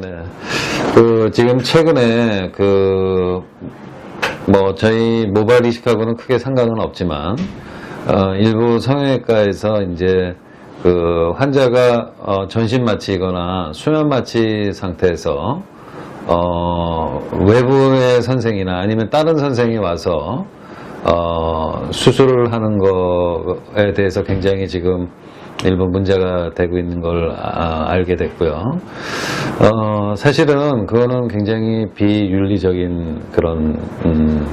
네. 그, 지금 최근에 그, 뭐, 저희 모발 이식하고는 크게 상관은 없지만, 어, 일부 성형외과에서 이제 그 환자가 어, 전신 마취거나 수면 마취 상태에서 어, 외부의 선생이나 아니면 다른 선생이 와서 어, 수술을 하는 거에 대해서 굉장히 지금 일부 문제가 되고 있는 걸 아- 알게 됐고요. 어, 사실은 그거는 굉장히 비윤리적인 그런 음,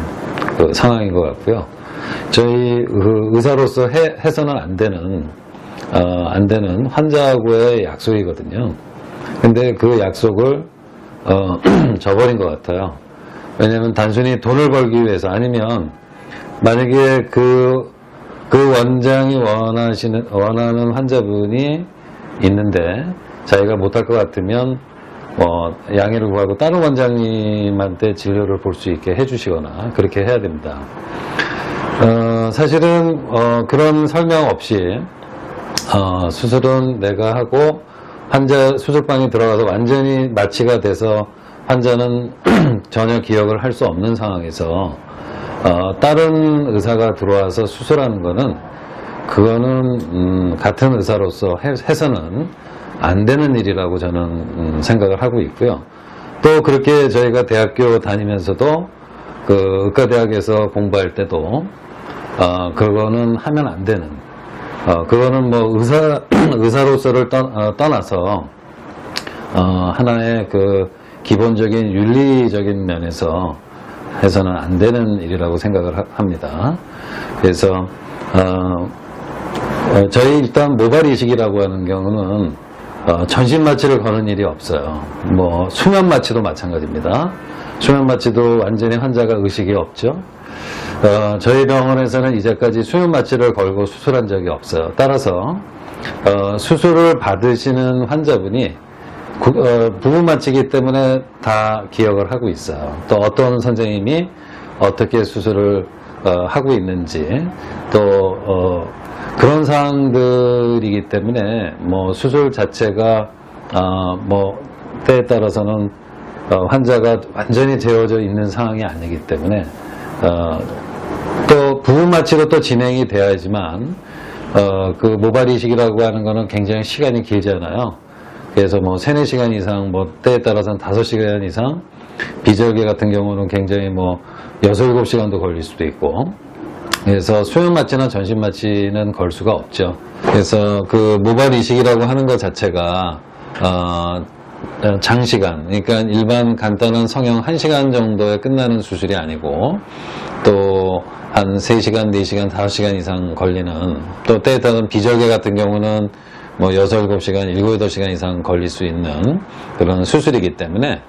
그 상황인 것 같고요. 저희 그 의사로서 해, 해서는 안 되는 어, 안 되는 환자하고의 약속이거든요. 근데 그 약속을 어, 저버린 것 같아요. 왜냐하면 단순히 돈을 벌기 위해서 아니면 만약에 그, 그 원장이 원하시는, 원하는 환자분이 있는데 자기가 못할 것 같으면 뭐 양해를 구하고 다른 원장님한테 진료를 볼 수 있게 해주시거나 그렇게 해야 됩니다. 어, 사실은 어, 그런 설명 없이 어, 수술은 내가 하고 환자 수술방에 들어가서 완전히 마취가 돼서 환자는 전혀 기억을 할 수 없는 상황에서 어, 다른 의사가 들어와서 수술하는 거는 그거는 음, 같은 의사로서 해, 해서는 안 되는 일이라고 저는 음, 생각을 하고 있고요. 또 그렇게 저희가 대학교 다니면서도 그 의과대학에서 공부할 때도 어, 그거는 하면 안 되는 어, 그거는 뭐 의사, 의사로서를 떠, 어, 떠나서, 어, 하나의 그 기본적인 윤리적인 면에서 해서는 안 되는 일이라고 생각을 하- 합니다. 그래서, 어, 어, 저희 일단 모발 이식이라고 하는 경우는 어, 전신 마취를 거는 일이 없어요. 뭐 수면 마취도 마찬가지입니다. 수면 마취도 완전히 환자가 의식이 없죠. 어, 저희 병원에서는 이제까지 수면 마취를 걸고 수술한 적이 없어요. 따라서 어, 수술을 받으시는 환자분이 부분 마취이기 때문에 다 기억을 하고 있어요. 또 어떤 선생님이 어떻게 수술을 어, 하고 있는지 또 어, 그런 사항들이기 때문에 뭐 수술 자체가 어, 뭐 때에 따라서는 어, 환자가 완전히 재워져 있는 상황이 아니기 때문에 어, 또 부분 마취로 또 진행이 돼야지만 어, 그 모발 이식이라고 하는 거는 굉장히 시간이 길잖아요. 그래서 뭐 3, 4시간 이상 뭐 때에 따라서는 5시간 이상 비절개 같은 경우는 굉장히 뭐 6, 7시간도 걸릴 수도 있고 그래서 수면 마취나 전신 마취는 걸 수가 없죠. 그래서 그 모발 이식이라고 하는 것 자체가 어, 어, 장시간, 그러니까 일반 간단한 성형 1시간 정도에 끝나는 수술이 아니고 또 한 3시간, 4시간, 5시간 이상 걸리는 또 때에 따른 비절개 같은 경우는 뭐 6, 7시간, 7, 8시간 이상 걸릴 수 있는 그런 수술이기 때문에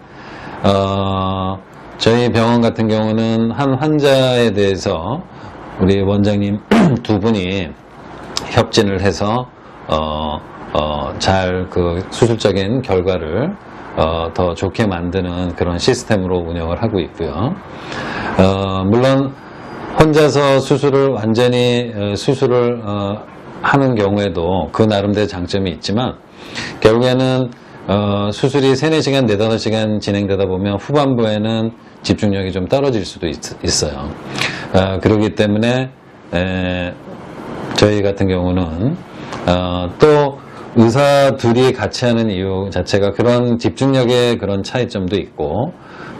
어, 저희 병원 같은 경우는 한 환자에 대해서 우리 원장님 두 분이 협진을 해서 어, 어, 잘 그 수술적인 결과를 어, 더 좋게 만드는 그런 시스템으로 운영을 하고 있고요. 어, 물론 혼자서 수술을 완전히 어, 수술을 어, 하는 경우에도 그 나름대로 장점이 있지만 결국에는 어, 수술이 3, 4시간, 4, 5시간 진행되다 보면 후반부에는 집중력이 좀 떨어질 수도 있, 어요 그렇기 때문에 에, 저희 같은 경우는 어, 또 의사 둘이 같이 하는 이유 자체가 그런 집중력의 그런 차이점도 있고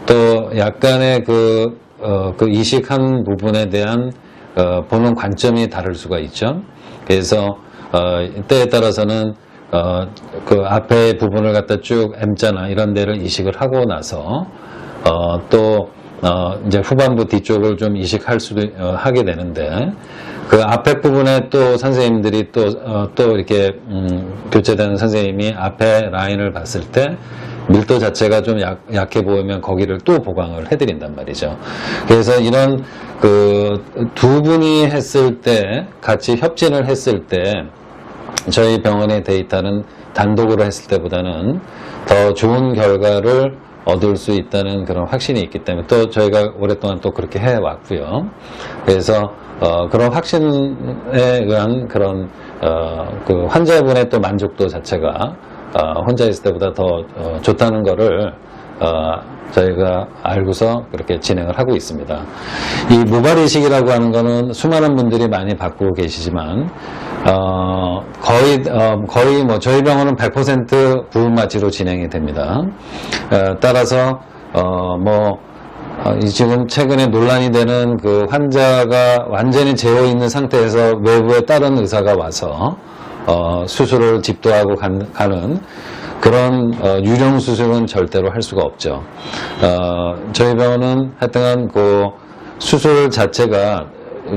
또 약간의 그, 어, 그 이식한 부분에 대한 어, 보는 관점이 다를 수가 있죠. 그래서 어, 때에 따라서는 어, 그 앞에 부분을 갖다 쭉 M자나 이런 데를 이식을 하고 나서 어, 또 어, 이제 후반부 뒤쪽을 좀 이식할 수도 어, 하게 되는데 그 앞에 부분에 또 선생님들이 또, 어, 또 이렇게 음, 교체되는 선생님이 앞에 라인을 봤을 때 밀도 자체가 좀 약, 약해 보이면 거기를 또 보강을 해드린단 말이죠. 그래서 이런 그 두 분이 했을 때 같이 협진을 했을 때 저희 병원의 데이터는 단독으로 했을 때보다는 더 좋은 결과를 얻을 수 있다는 그런 확신이 있기 때문에 또 저희가 오랫동안 또 그렇게 해왔고요. 그래서 어, 그런 확신에 의한 그런 어, 그 환자분의 또 만족도 자체가 어, 혼자 있을 때보다 더 어, 좋다는 거를 어, 저희가 알고서 그렇게 진행을 하고 있습니다. 이 모발 이식이라고 하는 거는 수많은 분들이 많이 받고 계시지만 어, 거의 어, 거의 뭐 저희 병원은 100% 부분 마취로 진행이 됩니다. 어, 따라서 어 뭐 어, 이 지금 최근에 논란이 되는 그 환자가 완전히 재워 있는 상태에서 외부에 다른 의사가 와서 어, 수술을 집도하고 간- 가는 그런 어, 유령 수술은 절대로 할 수가 없죠. 어, 저희 병원은 하여튼간 그 수술 자체가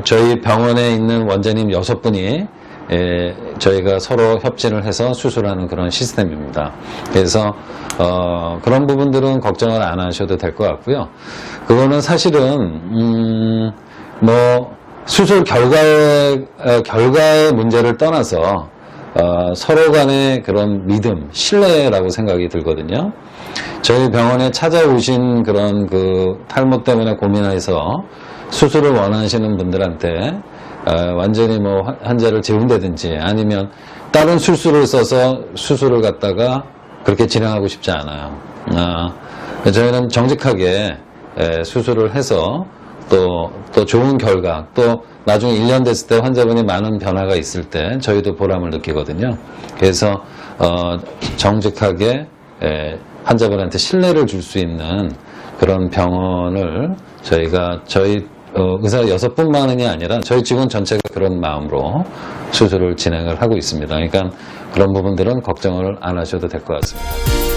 저희 병원에 있는 원장님 여섯 분이 예, 저희가 서로 협진을 해서 수술하는 그런 시스템입니다. 그래서 어, 그런 부분들은 걱정을 안 하셔도 될 것 같고요. 그거는 사실은 음, 뭐 수술 결과의 어, 결과의 문제를 떠나서 어, 서로 간의 그런 믿음, 신뢰라고 생각이 들거든요. 저희 병원에 찾아오신 그런 그 탈모 때문에 고민해서 수술을 원하시는 분들한테 어, 완전히 뭐 환- 환자를 재운다든지 아니면 다른 술수를 써서 수술을 갖다가 그렇게 진행하고 싶지 않아요. 아, 저희는 정직하게 에, 수술을 해서 또, 또 좋은 결과, 또 나중에 1년 됐을 때 환자분이 많은 변화가 있을 때 저희도 보람을 느끼거든요. 그래서, 어, 정직하게, 에, 환자분한테 신뢰를 줄 수 있는 그런 병원을 저희가 저희 어, 의사 여섯 분만이 아니라 저희 직원 전체가 그런 마음으로 수술을 진행을 하고 있습니다. 그러니까 그런 부분들은 걱정을 안 하셔도 될 것 같습니다.